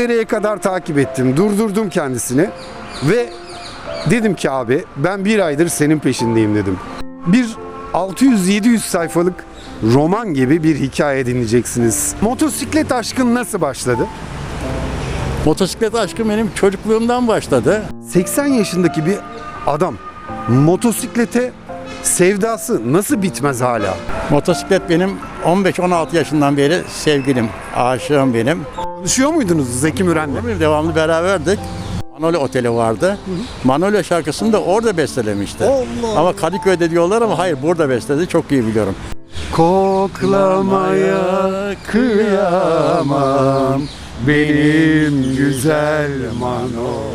Büyükdere'ye kadar takip ettim. Durdurdum kendisini ve dedim ki abi ben bir aydır senin peşindeyim dedim. Bir 600-700 sayfalık roman gibi bir hikaye dinleyeceksiniz. Motosiklet aşkın nasıl başladı? Motosiklet aşkım benim çocukluğumdan başladı. 80 yaşındaki bir adam motosiklete sevdası nasıl bitmez hala? Motosiklet benim 15-16 yaşından beri sevgilim, aşığım benim. Konuşuyor muydunuz Zeki Müren'le? Devamlı beraberdik. Manolya Oteli vardı. Manolya şarkısını da orada bestelemişti. Allah! Ama Kadıköy'de diyorlar ama hayır burada besteledi. Çok iyi biliyorum. Koklamaya kıyamam benim güzel Manolya.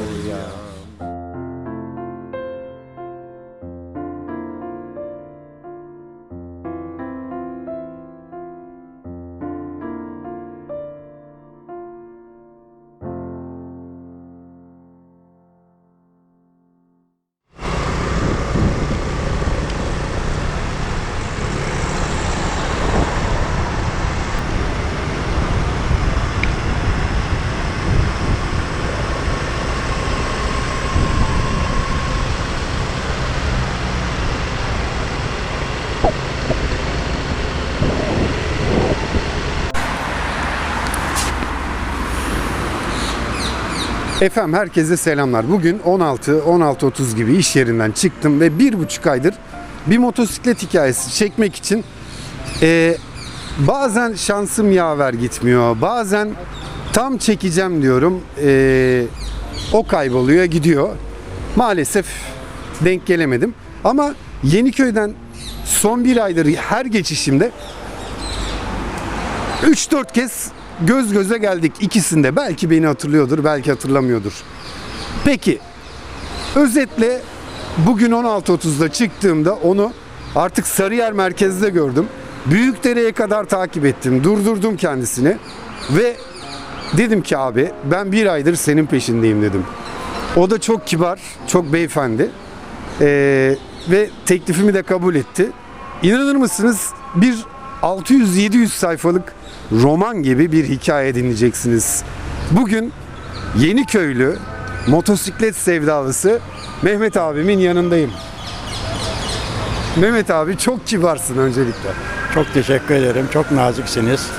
Efendim herkese selamlar. Bugün 16-16.30 gibi iş yerinden çıktım ve bir buçuk aydır bir motosiklet hikayesi çekmek için eee, bazen şansım yaver gitmiyor. Bazen tam çekeceğim diyorum. eee, o kayboluyor gidiyor. Maalesef denk gelemedim. Ama Yeniköy'den son bir aydır her geçişimde 3-4 kez göz göze geldik ikisinde. Belki beni hatırlıyordur, belki hatırlamıyordur. Peki, özetle bugün 16.30'da çıktığımda onu artık Sarıyer merkezde gördüm. Büyükdere'ye kadar takip ettim. Durdurdum kendisini ve dedim ki abi ben bir aydır senin peşindeyim dedim. O da çok kibar, çok beyefendi. Ee, ve teklifimi de kabul etti. İnanır mısınız? Bir 600-700 sayfalık roman gibi bir hikaye dinleyeceksiniz. Bugün Yeniköylü motosiklet sevdalısı Mehmet abimin yanındayım. Mehmet abi çok kibarsın öncelikle. Çok teşekkür ederim. Çok naziksiniz.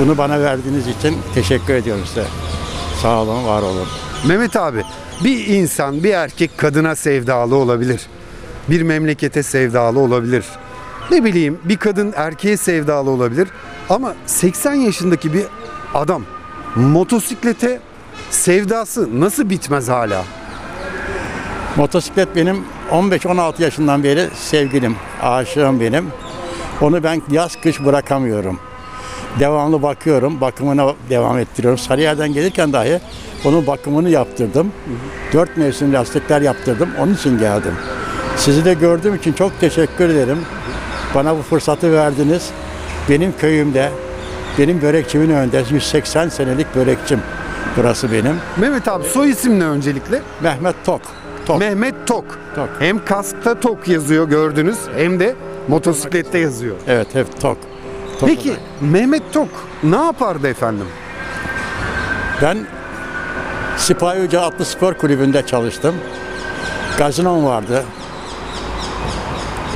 Bunu bana verdiğiniz için teşekkür ediyorum size. Sağ olun, var olun. Mehmet abi bir insan bir erkek kadına sevdalı olabilir. Bir memlekete sevdalı olabilir. Ne bileyim bir kadın erkeğe sevdalı olabilir. Ama 80 yaşındaki bir adam motosiklete sevdası nasıl bitmez hala? Motosiklet benim 15-16 yaşından beri sevgilim, aşığım benim. Onu ben yaz kış bırakamıyorum. Devamlı bakıyorum, bakımına devam ettiriyorum. Sarıyer'den gelirken dahi onun bakımını yaptırdım. Dört mevsim lastikler yaptırdım, onun için geldim. Sizi de gördüğüm için çok teşekkür ederim. Bana bu fırsatı verdiniz. Benim köyümde, benim börekçimin önünde 180 senelik börekçim. Burası benim. Mehmet abi soy isim ne öncelikle? Mehmet Tok. Tok. Mehmet Tok. Tok. Hem kaskta Tok yazıyor gördünüz hem de motosiklette yazıyor. Evet, hep Tok. Tok Peki olarak. Mehmet Tok ne yapardı efendim? Ben Sipahi Hoca Atlı Spor Kulübü'nde çalıştım. Gazinom vardı.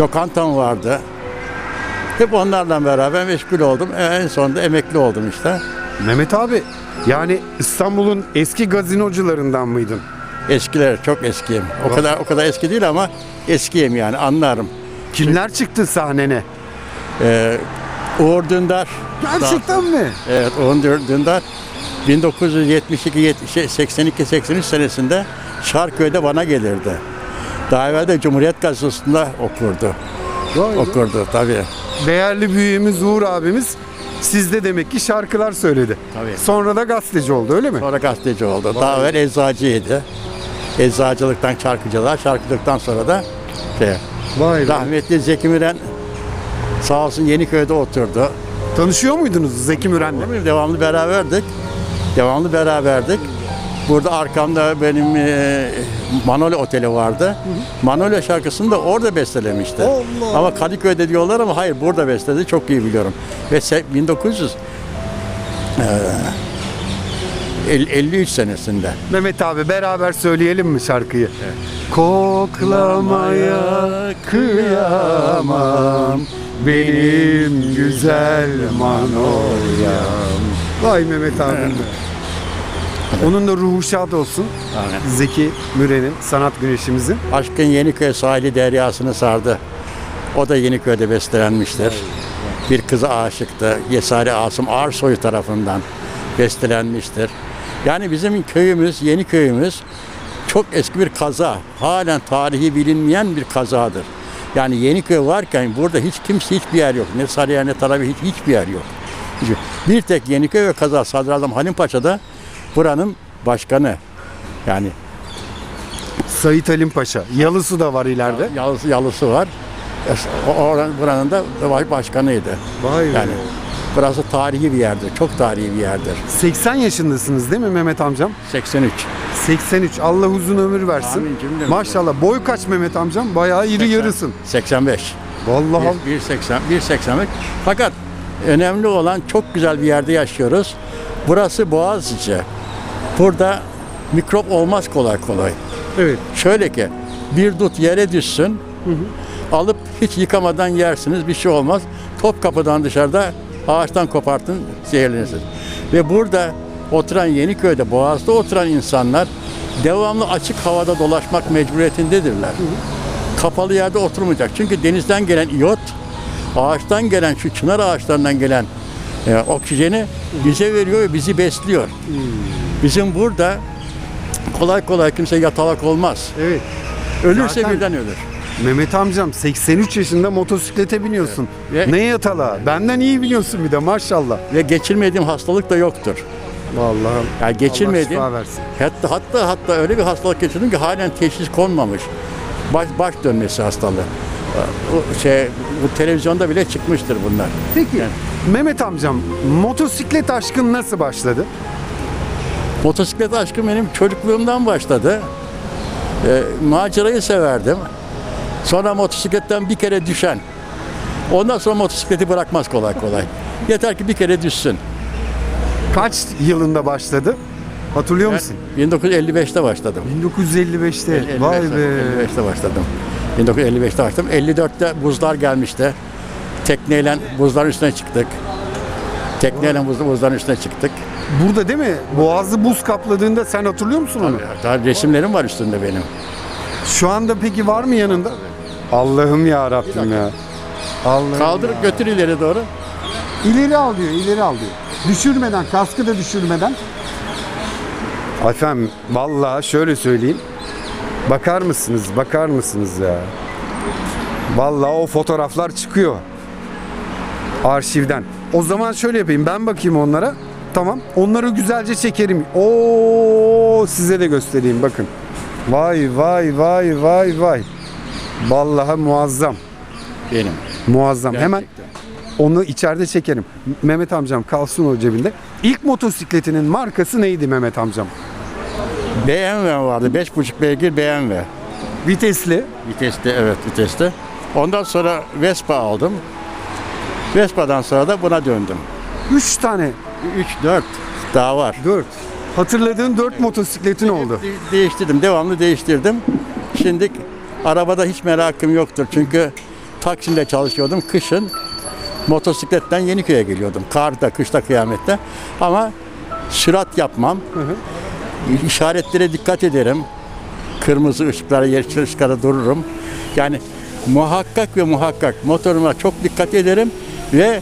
Lokantam vardı. Hep onlarla beraber meşgul oldum. E, En sonunda emekli oldum işte. Mehmet abi yani İstanbul'un eski gazinocularından mıydın? Eskiler çok eskiyim. O kadar o kadar eski değil ama eskiyim yani anlarım. Kimler çıktı sahnene? Ee, Uğur Dündar. Gerçekten mi? Evet Uğur Dündar 1972 82 83 senesinde Şarköy'de bana gelirdi. Daha evvel de Cumhuriyet Gazetesi'nde okurdu. Vay. Okurdu tabii. Değerli büyüğümüz Uğur abimiz sizde demek ki şarkılar söyledi. Tabii. Sonra da gazeteci oldu öyle mi? Sonra gazeteci oldu. Daha evvel eczacıydı. Eczacılıktan şarkıcılığa, şarkıcılıktan sonra da şey, Vay be. rahmetli Zeki Müren sağ olsun Yeniköy'de oturdu. Tanışıyor muydunuz Zeki Müren'le? Devamlı beraberdik. Devamlı beraberdik. Burada arkamda benim e, Manolya Oteli vardı. Manolya şarkısını da orada bestelemişti. Allah! Ama Kadıköy'de diyorlar ama hayır burada besteledi. Çok iyi biliyorum. Ve se- 1900 e, El- 53 senesinde. Mehmet abi beraber söyleyelim mi şarkıyı? Koklamaya kıyamam benim güzel manolyam. Vay Mehmet abim. be. Onun da ruhu şad olsun. Aynen. Zeki Müren'in, sanat güneşimizin. Aşkın Yeniköy sahili deryasını sardı. O da Yeniköy'de bestelenmiştir. Bir kıza aşıktı. Yesari Asım Arsoy tarafından bestelenmiştir. Yani bizim köyümüz, yeni köyümüz çok eski bir kaza. Halen tarihi bilinmeyen bir kazadır. Yani Yeniköy varken burada hiç kimse hiçbir yer yok. Ne Sarıyer ne tarafı hiç, hiçbir yer yok. Bir tek Yeniköy ve kaza Sadrazam Halim Paşa'da buranın başkanı. Yani Sait Halim Paşa. Yalısı da var ileride. yalısı, yalısı var. O- Oranın, buranın da baş- başkanıydı. Vay be. Yani burası tarihi bir yerdir. Çok tarihi bir yerdir. 80 yaşındasınız değil mi Mehmet amcam? 83. 83. Allah uzun ömür versin. Amin cümlemize. Maşallah. Boy kaç Mehmet amcam? Bayağı iri 80. yarısın. 85. Vallahi 1.80 1.85. Fakat önemli olan çok güzel bir yerde yaşıyoruz. Burası Boğaziçi. Burada mikrop olmaz kolay kolay. evet. Şöyle ki bir dut yere düşsün. Alıp hiç yıkamadan yersiniz bir şey olmaz. Top kapıdan dışarıda ağaçtan kopartın zehirlenirsiniz. Ve burada oturan Yeniköy'de Boğaz'da oturan insanlar devamlı açık havada dolaşmak mecburiyetindedirler. Kapalı yerde oturmayacak. Çünkü denizden gelen iyot, ağaçtan gelen şu çınar ağaçlarından gelen e, oksijeni bize veriyor ve bizi besliyor. Bizim burada kolay kolay kimse yatalak olmaz. Evet. Ölürse Zaten- birden ölür. Mehmet amcam 83 yaşında motosiklete biniyorsun. Ve- Ne yatala? Benden iyi biliyorsun bir de maşallah. Ve geçirmediğim hastalık da yoktur. Vallahi. Yani geçirmediğim, Allah şifa versin. hatta, hatta hatta öyle bir hastalık geçirdim ki halen teşhis konmamış. Baş, baş dönmesi hastalığı. O şey, bu televizyonda bile çıkmıştır bunlar. Peki Mehmet amcam motosiklet aşkın nasıl başladı? Motosiklet aşkım benim çocukluğumdan başladı. Ee, macerayı severdim. Sonra motosikletten bir kere düşen. Ondan sonra motosikleti bırakmaz kolay kolay. Yeter ki bir kere düşsün. Kaç yılında başladı? Hatırlıyor musun? 1955'te başladım. 1955'te. 55'te, Vay be. 55'te başladım. 1955'te başladım. 54'te buzlar gelmişti. Tekneyle buzların üstüne çıktık. Tekneyle buz, buzların üstüne çıktık. Burada değil mi? Boğazı buz kapladığında sen hatırlıyor musun onu? Daha resimlerim var üstünde benim. Şu anda peki var mı yanında? Allah'ım ya Rabbim ya. Allah'ım. Kaldırıp götür ileri doğru. İleri al diyor, ileri al diyor. Düşürmeden, kaskı da düşürmeden. Efendim, vallahi şöyle söyleyeyim. Bakar mısınız, bakar mısınız ya? Vallahi o fotoğraflar çıkıyor. Arşivden. O zaman şöyle yapayım, ben bakayım onlara. Tamam, onları güzelce çekerim. Oo, size de göstereyim bakın. Vay vay vay vay vay. Vallahi muazzam. Benim. Muazzam. Hemen Gerçekten. onu içeride çekerim. Mehmet amcam kalsın o cebinde. İlk motosikletinin markası neydi Mehmet amcam? BMW vardı. 5.5 beygir BMW. Vitesli. Viteste evet viteste. Ondan sonra Vespa aldım. Vespa'dan sonra da buna döndüm. 3 tane. 3 4 daha var. 4. Hatırladığın 4 motosikletin oldu. De- değiştirdim, devamlı değiştirdim. Şimdi arabada hiç merakım yoktur. Çünkü Taksim'de çalışıyordum kışın. Motosikletten Yeniköy'e geliyordum. Karda, kışta, kıyamette. Ama sürat yapmam. İşaretlere dikkat ederim. Kırmızı ışıklara, yeşil ışıklara dururum. Yani muhakkak ve muhakkak motoruma çok dikkat ederim ve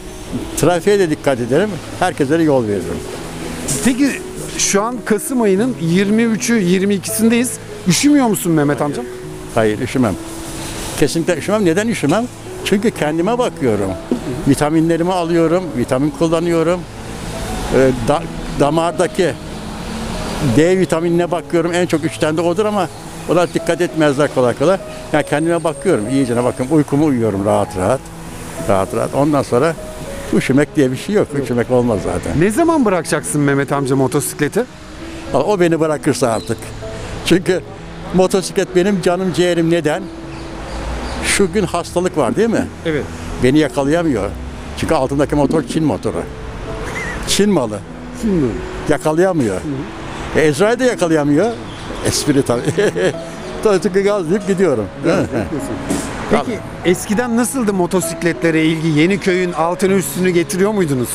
trafiğe de dikkat ederim. Herkese de yol veririm. Peki şu an Kasım ayının 23'ü 22'sindeyiz. Üşümüyor musun Mehmet amcam? Hayır üşümem. Kesinlikle üşümem. Neden üşümem? Çünkü kendime bakıyorum. Vitaminlerimi alıyorum, vitamin kullanıyorum. Ee, da- damardaki D vitaminine bakıyorum. En çok üç tane de odur ama ona dikkat etmezler kolay kolay. Yani kendime bakıyorum. İyicene bakın. Uykumu uyuyorum rahat rahat. Rahat rahat. Ondan sonra üşümek diye bir şey yok. Üşümek olmaz zaten. Ne zaman bırakacaksın Mehmet amca motosikleti? Ama O beni bırakırsa artık. Çünkü motosiklet benim canım ciğerim neden? Şu gün hastalık var değil mi? Evet. Beni yakalayamıyor. Çünkü altındaki motor Çin motoru. Çin malı. Şimdi. Yakalayamıyor. E, Ezra'yı da yakalayamıyor. Espri tabii. Tabii gaz deyip gidiyorum. Peki eskiden nasıldı motosikletlere ilgi? Yeniköy'ün altını üstünü getiriyor muydunuz?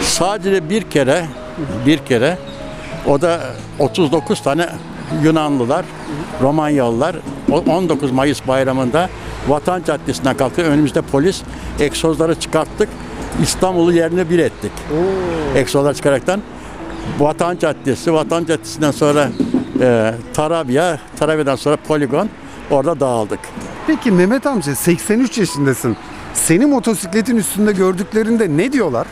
Sadece bir kere, bir kere o da 39 tane Yunanlılar, Romanyalılar o 19 Mayıs bayramında Vatan Caddesi'nden kalkıyor. Önümüzde polis egzozları çıkarttık. İstanbul'u yerine bir ettik. Egzozlar çıkaraktan Vatan Caddesi, Vatan Caddesi'nden sonra e, Tarabya, Tarabya'dan sonra Poligon orada dağıldık. Peki Mehmet amca 83 yaşındasın. Seni motosikletin üstünde gördüklerinde ne diyorlar?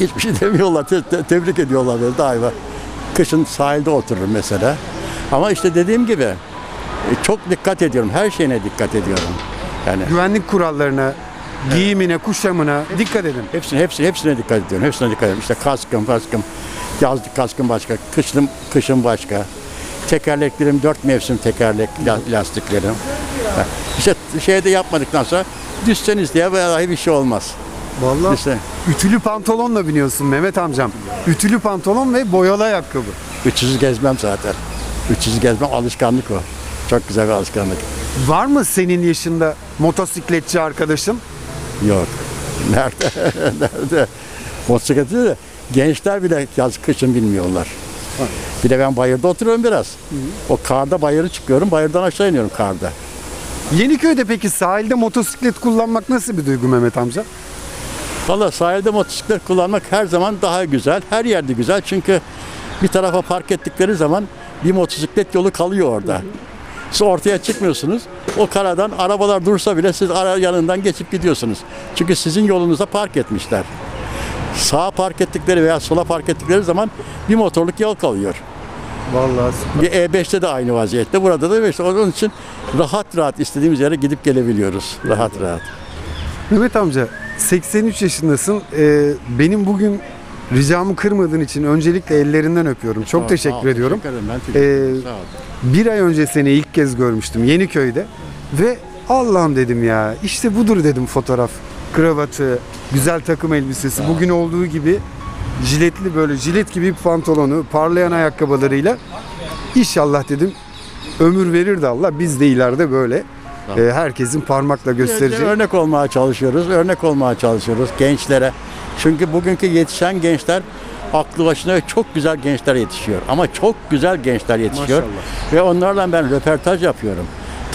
Hiçbir şey demiyorlar. te- te- tebrik ediyorlar beni daima. Kışın sahilde otururum mesela. Ama işte dediğim gibi e, çok dikkat ediyorum. Her şeyine dikkat ediyorum. Yani Güvenlik kurallarına, giyimine, kuşamına dikkat edin. hepsine, hepsine, hepsine dikkat ediyorum. Hepsine dikkat ediyorum. İşte kaskım, kaskım, yazlık kaskım başka, kışlım, kışım başka. Tekerleklerim dört mevsim tekerlek, la- lastiklerim. İşte şeyde yapmadıktan sonra düşseniz diye vallahi bir şey olmaz. Vallahi Düşse. ütülü pantolonla biniyorsun Mehmet amcam. Ütülü pantolon ve boyalı ayakkabı. 300 gezmem zaten. 300 gezmem alışkanlık o. Çok güzel bir alışkanlık. Var mı senin yaşında motosikletçi arkadaşın? Yok. Nerede? Nerede? Motosikleti de gençler bile yaz kışın bilmiyorlar. Bir de ben bayırda oturuyorum biraz. O karda bayırı çıkıyorum. Bayırdan aşağı iniyorum karda. Yeniköy'de peki sahilde motosiklet kullanmak nasıl bir duygu Mehmet amca? Valla sahilde motosiklet kullanmak her zaman daha güzel. Her yerde güzel. Çünkü bir tarafa park ettikleri zaman bir motosiklet yolu kalıyor orada. Siz ortaya çıkmıyorsunuz. O karadan arabalar dursa bile siz ara yanından geçip gidiyorsunuz. Çünkü sizin yolunuza park etmişler. Sağa park ettikleri veya sola park ettikleri zaman bir motorluk yol kalıyor. Vallahi Bir E5'te de aynı vaziyette. Burada da işte onun için rahat rahat istediğimiz yere gidip gelebiliyoruz. Rahat rahat. Mehmet amca 83 yaşındasın. Ee, benim bugün ricamı kırmadığın için öncelikle ellerinden öpüyorum. Çok Sağ ol, teşekkür sağ ol, ediyorum. Teşekkür ederim. Ben teşekkür ederim. Ee, Sağ ol. Bir ay önce seni ilk kez görmüştüm Yeniköy'de ve Allah'ım dedim ya işte budur dedim fotoğraf. Kravatı, güzel takım elbisesi, bugün olduğu gibi jiletli böyle jilet gibi bir pantolonu, parlayan ayakkabılarıyla İnşallah dedim ömür verir de Allah biz de ileride böyle e, herkesin parmakla göstereceği. Örnek olmaya çalışıyoruz, örnek olmaya çalışıyoruz gençlere. Çünkü bugünkü yetişen gençler aklı başına çok güzel gençler yetişiyor. Ama çok güzel gençler yetişiyor. Maşallah. Ve onlarla ben röportaj yapıyorum.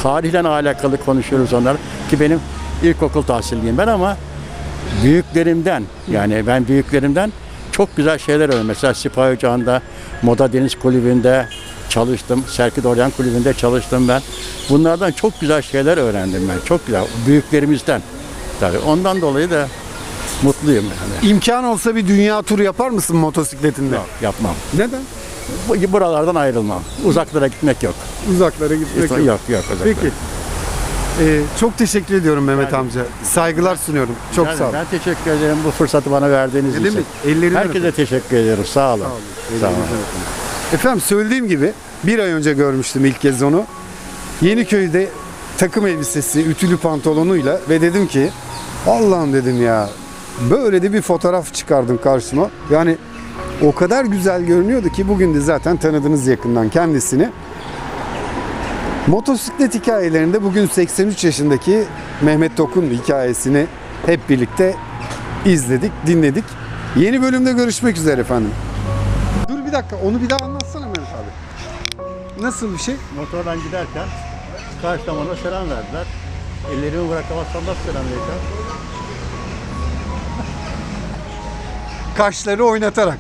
Tarihle alakalı konuşuyoruz onlar. Ki benim ilkokul tahsilliyim ben ama büyüklerimden yani ben büyüklerimden çok güzel şeyler öğrendim. Mesela Sipahi Ocağı'nda, Moda Deniz Kulübü'nde çalıştım. Serkit Oryan Kulübü'nde çalıştım ben. Bunlardan çok güzel şeyler öğrendim ben. Çok güzel. Büyüklerimizden. Tabii ondan dolayı da mutluyum yani. İmkan olsa bir dünya turu yapar mısın motosikletinde? Yok, yapmam. Neden? Bu- Buralardan ayrılmam. Uzaklara gitmek yok. Uzaklara gitmek Yok yok. yok, uzaklara. Peki. Ee, çok teşekkür ediyorum Mehmet amca. Saygılar sunuyorum. Çok Yani sağ ol. Ben teşekkür ederim bu fırsatı bana verdiğiniz Ne için. demek? Ellerinden Herkese teşekkür ediyorum. Sağ olun. Sağ olun. Efendim söylediğim gibi bir ay önce görmüştüm ilk kez onu. Yeniköy'de takım elbisesi, ütülü pantolonuyla ve dedim ki Allah'ım dedim ya böyle de bir fotoğraf çıkardım karşıma. Yani o kadar güzel görünüyordu ki bugün de zaten tanıdınız yakından kendisini. Motosiklet hikayelerinde bugün 83 yaşındaki Mehmet Tokun hikayesini hep birlikte izledik, dinledik. Yeni bölümde görüşmek üzere efendim. Dur bir dakika onu bir daha anlatsana Mehmet abi. Nasıl bir şey? Motordan giderken karşıdan bana selam verdiler. Ellerimi bırakamazsam nasıl selam vereceğim? Kaşları oynatarak.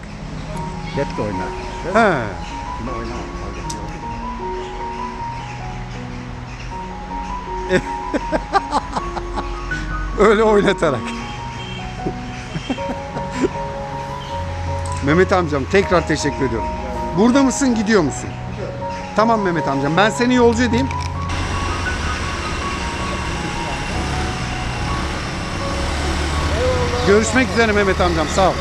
Hep de oynar. He. Şimdi oynamam. Öyle oynatarak. Mehmet amcam tekrar teşekkür ediyorum. Burada mısın gidiyor musun? Tamam Mehmet amcam ben seni yolcu edeyim. Görüşmek üzere Mehmet amcam sağ ol.